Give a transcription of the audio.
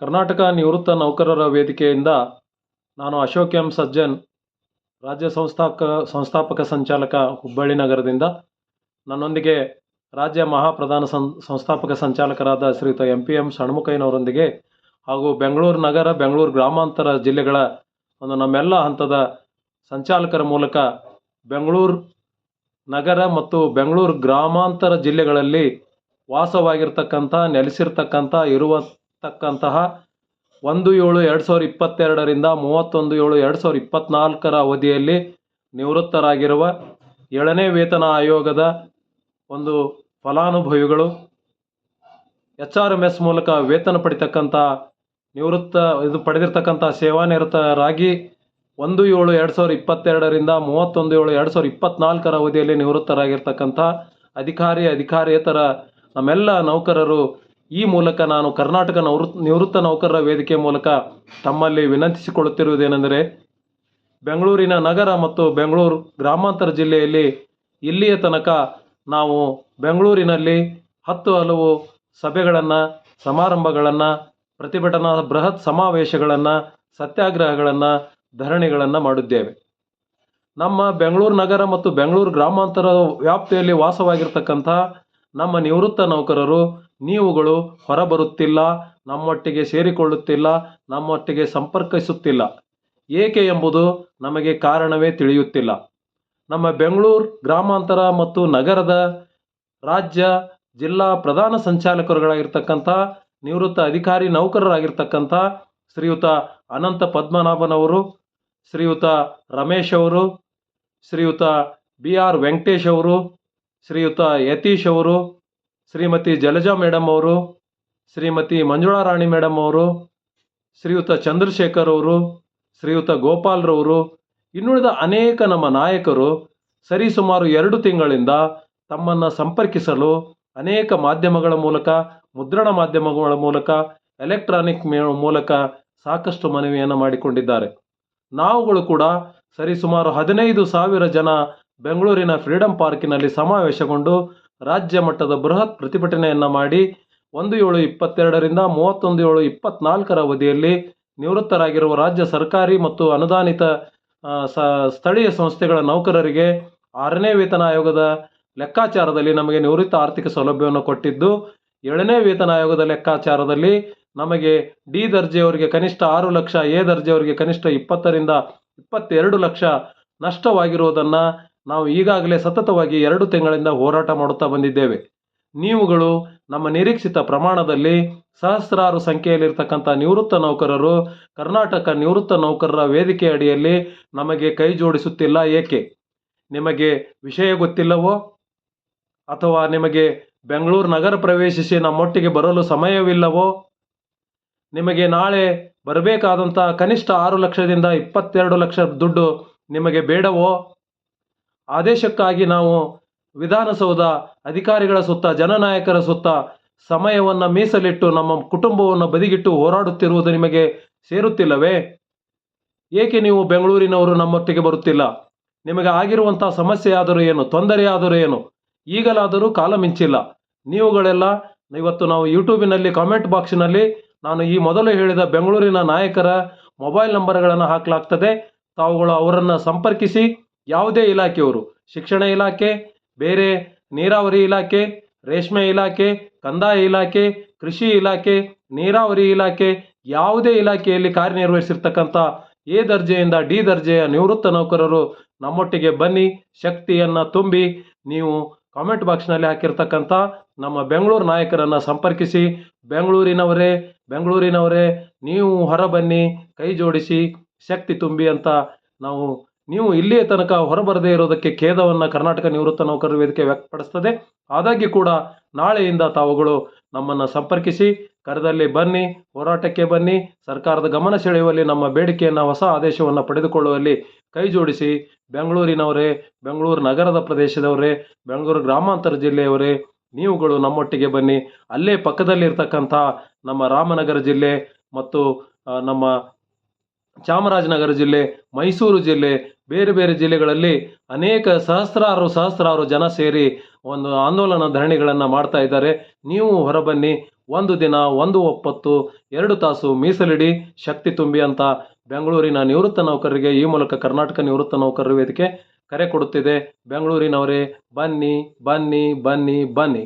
ಕರ್ನಾಟಕ ನಿವೃತ್ತ ನೌಕರರ ವೇದಿಕೆಯಿಂದ ನಾನು ಅಶೋಕ್ ಎಂ ಸಜ್ಜನ್, ರಾಜ್ಯ ಸಂಸ್ಥಾಪಕ ಸಂಸ್ಥಾಪಕ ಸಂಚಾಲಕ ಹುಬ್ಬಳ್ಳಿ ನಗರದಿಂದ. ನನ್ನೊಂದಿಗೆ ರಾಜ್ಯ ಮಹಾಪ್ರಧಾನ ಸಂ, ಸಂಸ್ಥಾಪಕ ಸಂಚಾಲಕರಾದ ಶ್ರೀಯುತ ಎಂ ಪಿ ಎಂ ಷಣ್ಮುಖಯ್ಯನವರೊಂದಿಗೆ ಹಾಗೂ ಬೆಂಗಳೂರು ನಗರ, ಬೆಂಗಳೂರು ಗ್ರಾಮಾಂತರ ಜಿಲ್ಲೆಗಳ ಒಂದು ನಮ್ಮೆಲ್ಲ ಹಂತದ ಸಂಚಾಲಕರ ಮೂಲಕ ಬೆಂಗಳೂರು ನಗರ ಮತ್ತು ಬೆಂಗಳೂರು ಗ್ರಾಮಾಂತರ ಜಿಲ್ಲೆಗಳಲ್ಲಿ ವಾಸವಾಗಿರ್ತಕ್ಕಂಥ, ನೆಲೆಸಿರ್ತಕ್ಕಂಥ ಇರುವತಕ್ಕಂತಹ ಒಂದು ಏಳು ಎರಡು ಸಾವಿರ ಇಪ್ಪತ್ತೆರಡರಿಂದ ಮೂವತ್ತೊಂದು ಏಳು ಎರಡು ಸಾವಿರ ಇಪ್ಪತ್ತ್ನಾಲ್ಕರ ಅವಧಿಯಲ್ಲಿ ನಿವೃತ್ತರಾಗಿರುವ ಏಳನೇ ವೇತನ ಆಯೋಗದ ಒಂದು ಫಲಾನುಭವಿಗಳು ಎಚ್ ಆರ್ ಎಂ ಎಸ್ ಮೂಲಕ ವೇತನ ಪಡಿತಕ್ಕಂಥ ನಿವೃತ್ತ, ಇದು ಪಡೆದಿರ್ತಕ್ಕಂಥ ಸೇವಾನಿರತರಾಗಿ ಒಂದು ಏಳು ಎರಡು ಸಾವಿರ ಇಪ್ಪತ್ತೆರಡರಿಂದ ಮೂವತ್ತೊಂದು ಏಳು ಎರಡು ಸಾವಿರ ಇಪ್ಪತ್ತ್ನಾಲ್ಕರ ಅವಧಿಯಲ್ಲಿ ನಿವೃತ್ತರಾಗಿರ್ತಕ್ಕಂಥ ಅಧಿಕಾರಿ ಅಧಿಕಾರೇತರ ನಮ್ಮೆಲ್ಲ ನೌಕರರು ಈ ಮೂಲಕ ನಾನು ಕರ್ನಾಟಕ ನವೃತ್, ನಿವೃತ್ತ ನೌಕರರ ವೇದಿಕೆ ಮೂಲಕ ತಮ್ಮಲ್ಲಿ ವಿನಂತಿಸಿಕೊಳ್ಳುತ್ತಿರುವುದೇನೆಂದರೆ, ಬೆಂಗಳೂರಿನ ನಗರ ಮತ್ತು ಬೆಂಗಳೂರು ಗ್ರಾಮಾಂತರ ಜಿಲ್ಲೆಯಲ್ಲಿ ಇಲ್ಲಿಯ ತನಕ ನಾವು ಬೆಂಗಳೂರಿನಲ್ಲಿ ಹತ್ತು ಹಲವು ಸಭೆಗಳನ್ನು, ಸಮಾರಂಭಗಳನ್ನು, ಪ್ರತಿಭಟನಾ ಬೃಹತ್ ಸಮಾವೇಶಗಳನ್ನು, ಸತ್ಯಾಗ್ರಹಗಳನ್ನು, ಧರಣಿಗಳನ್ನು ಮಾಡಿದ್ದೇವೆ. ನಮ್ಮ ಬೆಂಗಳೂರು ನಗರ ಮತ್ತು ಬೆಂಗಳೂರು ಗ್ರಾಮಾಂತರ ವ್ಯಾಪ್ತಿಯಲ್ಲಿ ವಾಸವಾಗಿರ್ತಕ್ಕಂಥ ನಮ್ಮ ನಿವೃತ್ತ ನೌಕರರು ನೀವುಗಳು ಹೊರಬರುತ್ತಿಲ್ಲ, ನಮ್ಮೊಟ್ಟಿಗೆ ಸೇರಿಕೊಳ್ಳುತ್ತಿಲ್ಲ, ನಮ್ಮೊಟ್ಟಿಗೆ ಸಂಪರ್ಕಿಸುತ್ತಿಲ್ಲ. ಏಕೆ ಎಂಬುದು ನಮಗೆ ಕಾರಣವೇ ತಿಳಿಯುತ್ತಿಲ್ಲ. ನಮ್ಮ ಬೆಂಗಳೂರು ಗ್ರಾಮಾಂತರ ಮತ್ತು ನಗರದ ರಾಜ್ಯ ಜಿಲ್ಲಾ ಪ್ರಧಾನ ಸಂಚಾಲಕರುಗಳಾಗಿರ್ತಕ್ಕಂಥ ನಿವೃತ್ತ ಅಧಿಕಾರಿ ನೌಕರರಾಗಿರ್ತಕ್ಕಂಥ ಶ್ರೀಯುತ ಅನಂತ ಪದ್ಮನಾಭನವರು ಶ್ರೀಯುತ ರಮೇಶ್ ಅವರು, ಶ್ರೀಯುತ ಬಿ ಆರ್ ವೆಂಕಟೇಶ್ ಅವರು, ಶ್ರೀಯುತ ಯತೀಶ್ ಅವರು ಶ್ರೀಮತಿ ಜಲಜಾ ಮೇಡಮ್ ಅವರು, ಶ್ರೀಮತಿ ಮಂಜುಳಾ ರಾಣಿ ಮೇಡಮ್ ಅವರು, ಶ್ರೀಯುತ ಚಂದ್ರಶೇಖರ್ ಅವರು, ಶ್ರೀಯುತ ಗೋಪಾಲ್ರವರು ಇನ್ನುಳಿದ ಅನೇಕ ನಮ್ಮ ನಾಯಕರು ಸರಿಸುಮಾರು ಎರಡು ತಿಂಗಳಿಂದ ತಮ್ಮನ್ನು ಸಂಪರ್ಕಿಸಲು ಅನೇಕ ಮಾಧ್ಯಮಗಳ ಮೂಲಕ, ಮುದ್ರಣ ಮಾಧ್ಯಮಗಳ ಮೂಲಕ, ಎಲೆಕ್ಟ್ರಾನಿಕ್ ಮೂಲಕ ಸಾಕಷ್ಟು ಮನವಿಯನ್ನು ಮಾಡಿಕೊಂಡಿದ್ದಾರೆ. ನಾವುಗಳು ಕೂಡ ಸರಿಸುಮಾರು ಹದಿನೈದು ಸಾವಿರ ಜನ ಬೆಂಗಳೂರಿನ ಫ್ರೀಡಂ ಪಾರ್ಕಿನಲ್ಲಿ ಸಮಾವೇಶಗೊಂಡು ರಾಜ್ಯ ಮಟ್ಟದ ಬೃಹತ್ ಪ್ರತಿಭಟನೆಯನ್ನು ಮಾಡಿ ಒಂದು ಏಳು ಇಪ್ಪತ್ತೆರಡರಿಂದ ಮೂವತ್ತೊಂದು ಏಳು ಇಪ್ಪತ್ನಾಲ್ಕರ ಅವಧಿಯಲ್ಲಿ ನಿವೃತ್ತರಾಗಿರುವ ರಾಜ್ಯ ಸರ್ಕಾರಿ ಮತ್ತು ಅನುದಾನಿತ ಸ್ಥಳೀಯ ಸಂಸ್ಥೆಗಳ ನೌಕರರಿಗೆ ಆರನೇ ವೇತನ ಆಯೋಗದ ಲೆಕ್ಕಾಚಾರದಲ್ಲಿ ನಮಗೆ ನಿವೃತ್ತ ಆರ್ಥಿಕ ಸೌಲಭ್ಯವನ್ನು ಕೊಟ್ಟಿದ್ದು, ಏಳನೇ ವೇತನ ಆಯೋಗದ ಲೆಕ್ಕಾಚಾರದಲ್ಲಿ ನಮಗೆ ಡಿ ದರ್ಜೆಯವರಿಗೆ ಕನಿಷ್ಠ ಆರು ಲಕ್ಷ, ಎ ದರ್ಜೆಯವರಿಗೆ ಕನಿಷ್ಠ ಇಪ್ಪತ್ತರಿಂದ ಇಪ್ಪತ್ತೆರಡು ಲಕ್ಷ ನಷ್ಟವಾಗಿರುವುದನ್ನು ನಾವು ಈಗಾಗಲೇ ಸತತವಾಗಿ ಎರಡು ತಿಂಗಳಿಂದ ಹೋರಾಟ ಮಾಡುತ್ತಾ ಬಂದಿದ್ದೇವೆ. ನೀವುಗಳು ನಮ್ಮ ನಿರೀಕ್ಷಿತ ಪ್ರಮಾಣದಲ್ಲಿ ಸಹಸ್ರಾರು ಸಂಖ್ಯೆಯಲ್ಲಿರ್ತಕ್ಕಂಥ ನಿವೃತ್ತ ನೌಕರರು ಕರ್ನಾಟಕ ನಿವೃತ್ತ ನೌಕರರ ವೇದಿಕೆ ಅಡಿಯಲ್ಲಿ ನಮಗೆ ಕೈ ಜೋಡಿಸುತ್ತಿಲ್ಲ ಏಕೆ? ನಿಮಗೆ ವಿಷಯ ಗೊತ್ತಿಲ್ಲವೋ? ಅಥವಾ ನಿಮಗೆ ಬೆಂಗಳೂರು ನಗರ ಪ್ರವೇಶಿಸಿ ನಮ್ಮೊಟ್ಟಿಗೆ ಬರಲು ಸಮಯವಿಲ್ಲವೋ? ನಿಮಗೆ ನಾಳೆ ಬರಬೇಕಾದಂಥ ಕನಿಷ್ಠ ಆರು ಲಕ್ಷದಿಂದ ಇಪ್ಪತ್ತೆರಡು ಲಕ್ಷ ದುಡ್ಡು ನಿಮಗೆ ಬೇಡವೋ? ಆದೇಶಕ್ಕಾಗಿ ನಾವು ವಿಧಾನಸೌಧ ಅಧಿಕಾರಿಗಳ ಸುತ್ತ, ಜನನಾಯಕರ ಸುತ್ತ ಸಮಯವನ್ನು ಮೀಸಲಿಟ್ಟು ನಮ್ಮ ಕುಟುಂಬವನ್ನು ಬದಿಗಿಟ್ಟು ಹೋರಾಡುತ್ತಿರುವುದು ನಿಮಗೆ ಸೇರುತ್ತಿಲ್ಲವೇ? ಏಕೆ ನೀವು ಬೆಂಗಳೂರಿನವರು ನಮ್ಮೊಟ್ಟಿಗೆ ಬರುತ್ತಿಲ್ಲ? ನಿಮಗೆ ಆಗಿರುವಂಥ ಸಮಸ್ಯೆ ಆದರೂ ಏನು ತೊಂದರೆ ಆದರೂ ಏನು? ಈಗಲಾದರೂ ಕಾಲ ಮಿಂಚಿಲ್ಲ. ನೀವುಗಳೆಲ್ಲ, ಇವತ್ತು ನಾವು ಯೂಟ್ಯೂಬಿನಲ್ಲಿ, ಕಾಮೆಂಟ್ ಬಾಕ್ಸಿನಲ್ಲಿ ನಾನು ಈ ಮೊದಲು ಹೇಳಿದ ಬೆಂಗಳೂರಿನ ನಾಯಕರ ಮೊಬೈಲ್ ನಂಬರ್ಗಳನ್ನು ಹಾಕಲಾಗ್ತದೆ. ತಾವುಗಳು ಅವರನ್ನು ಸಂಪರ್ಕಿಸಿ ಯಾವುದೇ ಇಲಾಖೆಯವರು, ಶಿಕ್ಷಣ ಇಲಾಖೆ, ಬೇರೆ ನೀರಾವರಿ ಇಲಾಖೆ, ರೇಷ್ಮೆ ಇಲಾಖೆ, ಕಂದಾಯ ಇಲಾಖೆ, ಕೃಷಿ ಇಲಾಖೆ, ನೀರಾವರಿ ಇಲಾಖೆ, ಯಾವುದೇ ಇಲಾಖೆಯಲ್ಲಿ ಕಾರ್ಯನಿರ್ವಹಿಸಿರ್ತಕ್ಕಂಥ ಎ ದರ್ಜೆಯಿಂದ ಡಿ ದರ್ಜೆಯ ನಿವೃತ್ತ ನೌಕರರು ನಮ್ಮೊಟ್ಟಿಗೆ ಬನ್ನಿ, ಶಕ್ತಿಯನ್ನು ತುಂಬಿ, ನೀವು ಕಾಮೆಂಟ್ ಬಾಕ್ಸ್ನಲ್ಲಿ ಹಾಕಿರ್ತಕ್ಕಂಥ ನಮ್ಮ ಬೆಂಗಳೂರು ನಾಯಕರನ್ನು ಸಂಪರ್ಕಿಸಿ, ಬೆಂಗಳೂರಿನವರೇ ಬೆಂಗಳೂರಿನವರೇ, ನೀವು ಹೊರ ಬನ್ನಿ ಕೈ ಜೋಡಿಸಿ, ಶಕ್ತಿ ತುಂಬಿ ಅಂತ ನಾವು ನೀವು ಇಲ್ಲಿಯ ತನಕ ಹೊರಬರದೇ ಇರೋದಕ್ಕೆ ಖೇದವನ್ನು ಕರ್ನಾಟಕ ನಿವೃತ್ತ ನೌಕರರ ವೇದಿಕೆ ವ್ಯಕ್ತಪಡಿಸ್ತದೆ. ಆದಾಗ್ಯೂ ಕೂಡ ನಾಳೆಯಿಂದ ತಾವುಗಳು ನಮ್ಮನ್ನು ಸಂಪರ್ಕಿಸಿ, ಕರೆದಲ್ಲಿ ಬನ್ನಿ, ಹೋರಾಟಕ್ಕೆ ಬನ್ನಿ, ಸರ್ಕಾರದ ಗಮನ ಸೆಳೆಯುವಲ್ಲಿ ನಮ್ಮ ಬೇಡಿಕೆಯನ್ನು, ಹೊಸ ಆದೇಶವನ್ನು ಪಡೆದುಕೊಳ್ಳುವಲ್ಲಿ ಕೈ ಜೋಡಿಸಿ, ಬೆಂಗಳೂರಿನವರೇ, ಬೆಂಗಳೂರು ನಗರದ ಪ್ರದೇಶದವರೇ, ಬೆಂಗಳೂರು ಗ್ರಾಮಾಂತರ ಜಿಲ್ಲೆಯವರೇ, ನೀವುಗಳು ನಮ್ಮೊಟ್ಟಿಗೆ ಬನ್ನಿ. ಅಲ್ಲೇ ಪಕ್ಕದಲ್ಲಿರ್ತಕ್ಕಂಥ ನಮ್ಮ ರಾಮನಗರ ಜಿಲ್ಲೆ ಮತ್ತು ನಮ್ಮ ಚಾಮರಾಜನಗರ ಜಿಲ್ಲೆ, ಮೈಸೂರು ಜಿಲ್ಲೆ, ಬೇರೆ ಬೇರೆ ಜಿಲ್ಲೆಗಳಲ್ಲಿ ಅನೇಕ ಸಹಸ್ರಾರು ಸಹಸ್ರಾರು ಜನ ಸೇರಿ ಒಂದು ಆಂದೋಲನ ಧರಣಿಗಳನ್ನು ಮಾಡ್ತಾ ಇದ್ದಾರೆ. ನೀವು ಹೊರಬನ್ನಿ, ಒಂದು ದಿನ, ಒಂದು ಒಪ್ಪತ್ತು ಎರಡು ತಾಸು ಮೀಸಲಿಡಿ, ಶಕ್ತಿ ತುಂಬಿ ಅಂತ ಬೆಂಗಳೂರಿನ ನಿವೃತ್ತ ನೌಕರರಿಗೆ, ಈ ಮೂಲಕ ಕರ್ನಾಟಕ ನಿವೃತ್ತ ನೌಕರರ ವೇದಿಕೆ ಕರೆ ಕೊಡುತ್ತಿದೆ. ಬೆಂಗಳೂರಿನವರೇ, ಬನ್ನಿ ಬನ್ನಿ ಬನ್ನಿ ಬನ್ನಿ.